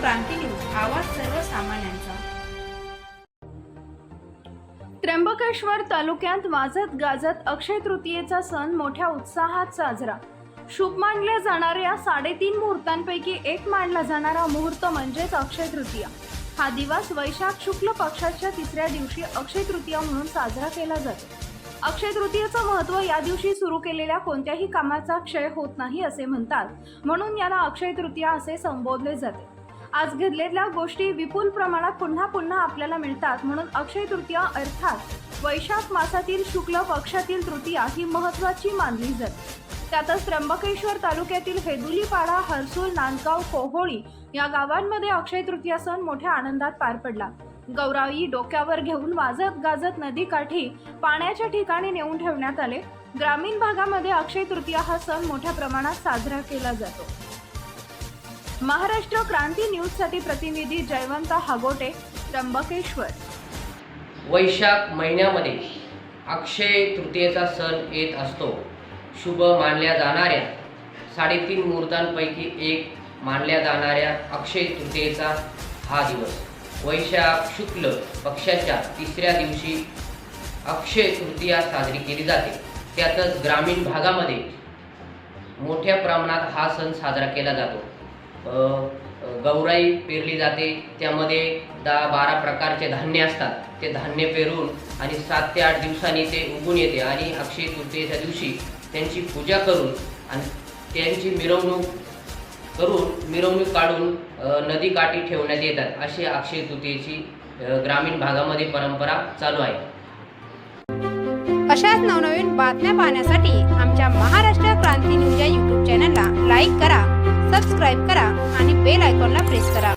क्रांती news आवाज सर्वसामान्यांचा. त्र्यंबकेश्वर तालुक्यात वाजत गाजत अक्षय तृतीयेचा सण मोठ्या उत्साहात साजरा. शुभ मानल्या जाणाऱ्या साडेतीन मुहूर्तांपैकी एक मानला जाणारा मुहूर्त म्हणजेच अक्षय तृतीया. हा दिवस वैशाख शुक्ल पक्षाच्या तिसऱ्या दिवशी अक्षय तृतीया म्हणून साजरा केला जातो. अक्षय तृतीयेचं महत्त्व या दिवशी सुरू केलेल्या कोणत्याही कामाचा क्षय होत नाही असे म्हणतात. म्हणून याला अक्षय तृतीया असे संबोधले जाते. आज घेतलेल्या गोष्टी विपुल प्रमाणात पुन्हा पुन्हा आपल्याला मिळतात म्हणून अक्षय तृतीया अर्थात वैशाख मासातील शुक्ल पक्षातील तृतीया ही महत्वाची मानली जाते. त्यातच त्र्यंबकेश्वर तालुक्यातील हेदुलीपाडा हरसूल नांदगाव कोहोळी या गावांमध्ये अक्षय तृतीया सण मोठ्या आनंदात पार पडला. गौराई डोक्यावर घेऊन वाजत गाजत नदीकाठी पाण्याच्या ठिकाणी नेऊन ठेवण्यात आले. ग्रामीण भागामध्ये अक्षय तृतीया हा सण मोठ्या प्रमाणात साजरा केला जातो. महाराष्ट्र क्रांती न्यूजसाठी प्रतिनिधी जयवंत हागोटे त्र्यंबकेश्वर. वैशाख महिन्यामध्ये अक्षय तृतीयेचा सण येत असतो. शुभ मानल्या जाणाऱ्या साडेतीन मुहूर्तांपैकी एक मानल्या जाणाऱ्या अक्षय तृतीयेचा हा दिवस. वैशाख शुक्ल पक्षाच्या तिसऱ्या दिवशी अक्षय तृतीया साजरी केली जाते. त्यातच ग्रामीण भागामध्ये मोठ्या प्रमाणात हा सण साजरा केला जातो. गौराई पेरली जाते. त्यामध्ये दहा बारा प्रकारचे धान्य असतात. ते धान्य पेरून आणि सात ते आठ दिवसांनी ते उगून येते आणि अक्षय तृतीयेच्या दिवशी त्यांची पूजा करून आणि त्यांची मिरवणूक करून मिरवणूक काढून नदी नदीकाठी ठेवण्यात येतात. अशी अक्षय तृतीयेची ग्रामीण भागामध्ये परंपरा चालू आहे. अशाच नवनवीन बातम्या पाहण्यासाठी आमच्या महाराष्ट्र क्रांती न्यूज या यूट्यूब चॅनलला ರಿಲೀಸ್ करा